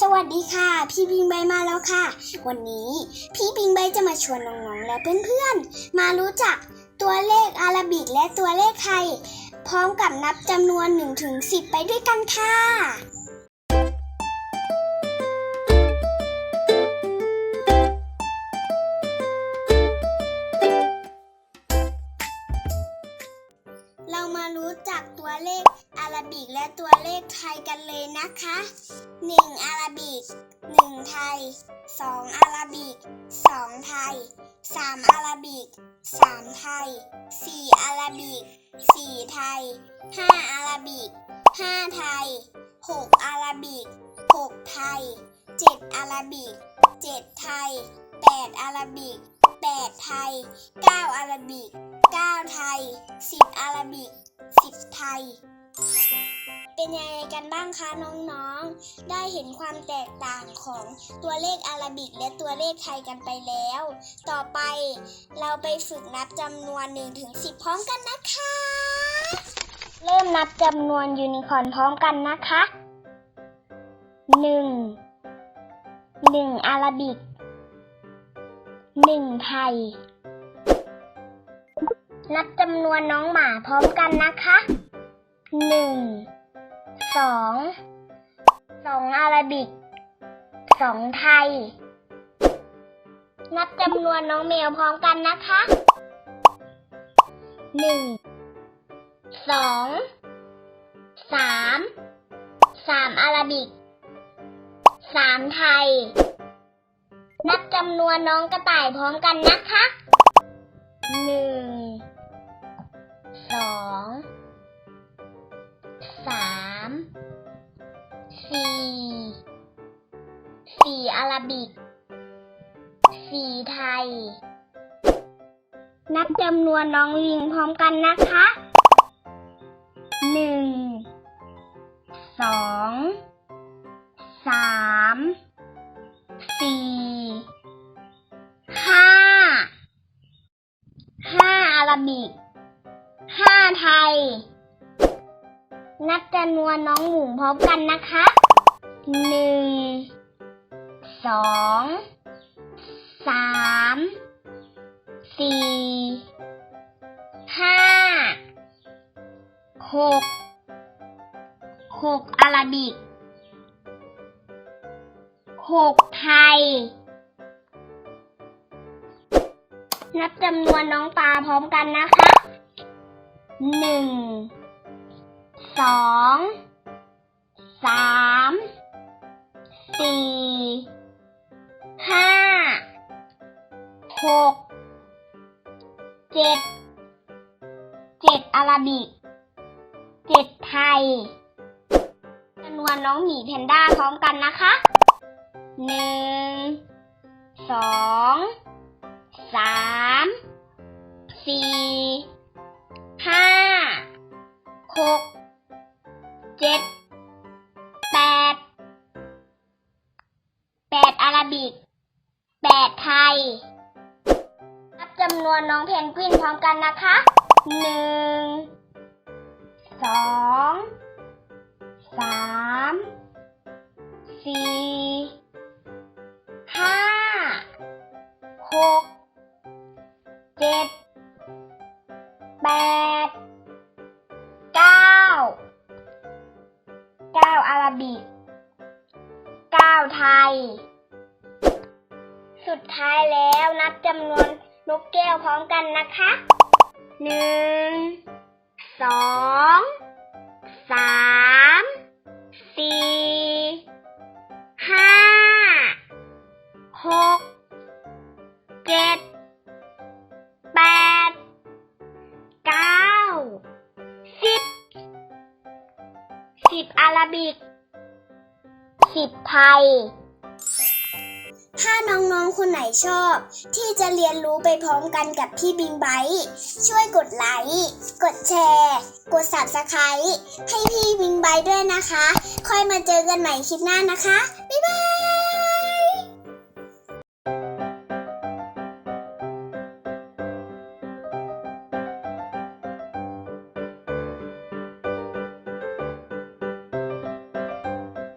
สวัสดีค่ะ พี่พิงใบมาแล้วค่ะ วันนี้พี่พิงใบจะมาชวนน้องๆและเพื่อนๆ มารู้จักตัวเลขอาราบิกและตัวเลขไทย พร้อมกับนับจำนวน1ถึง10 ไปด้วยกันค่ะ และตัวเลขไทยกันเลยนะคะ 1 อาราบิก 1 ไทย 2 อาราบิก 2 ไทย 3 อาราบิก 3 ไทย 4 อาราบิก 4 ไทย 5 อาราบิก 5 ไทย 6 อาราบิก 6 ไทย 7 อาราบิก 7 ไทย 8 อาราบิก 8 ไทย 9 อาราบิก 9 ไทย 10 อาราบิก 10 ไทย เป็นยังไงกันบ้างคะน้องๆ ได้เห็นความแตกต่างของตัวเลขอารบิกและตัวเลขไทยกันไปแล้ว ต่อไปเราไปฝึกนับจำนวน1ถึง10 พร้อมกันนะคะ เริ่มนับจำนวนยูนิคอร์นพร้อมกันนะคะ 1 1 อาราบิก 1 ไทย นับจำนวนน้องหมาพร้อมกันนะคะหนึ่ง สองสองอาราบิกสองไทย นับจำนวนน้องแมวพร้อมกันนะคะหนึ่งสองสามสามอาราบิกสามไทย นับจำนวนน้องกระต่ายพร้อมกันนะคะหนึ่ง อาราบิก สี่ไทย นับจำนวนน้องลิงพร้อมกันนะคะหนึ่งสองสามสี่ห้าห้าอาราบิกห้าไทย นับจำนวนน้องหมูพร้อมกันนะคะหนึ่ง สองสามสี่ห้าหกหกอาราบิกหกไทย นับจำนวนน้องปลาพร้อมกันนะคะหนึ่งสอง หกเจ็ดเจ็ดอาราบิกเจ็ดไทยจำนวนน้องหมีแพนด้าพร้อมกันนะคะหนึ่งสองสามสี่ห้าหกเจ็ดแปดแปดอาราบิกแปดไทย จำนวนน้องเพนกวินพร้อมกันนะคะหนึ่งสองสามสี่ห้าหกเจ็ดแปดเก้าเก้าอาราบิกเก้าไทย สุดท้ายแล้วนับจำนวน นกแก้วพร้อมกันนะคะหนึ่งสองสามสี่ห้าหกเจ็ดแปดเก้าสิบสิบอาราบิกสิบไทย ถ้าน้อง ๆ คนไหนชอบ ที่จะเรียนรู้ไปพร้อมกันกับพี่บิงไบช่วยกดไลค์กดแชร์ กด subscribe ให้พี่บิงไบด้วยนะคะ ค่อยมาเจอกันใหม่คลิปหน้านะคะ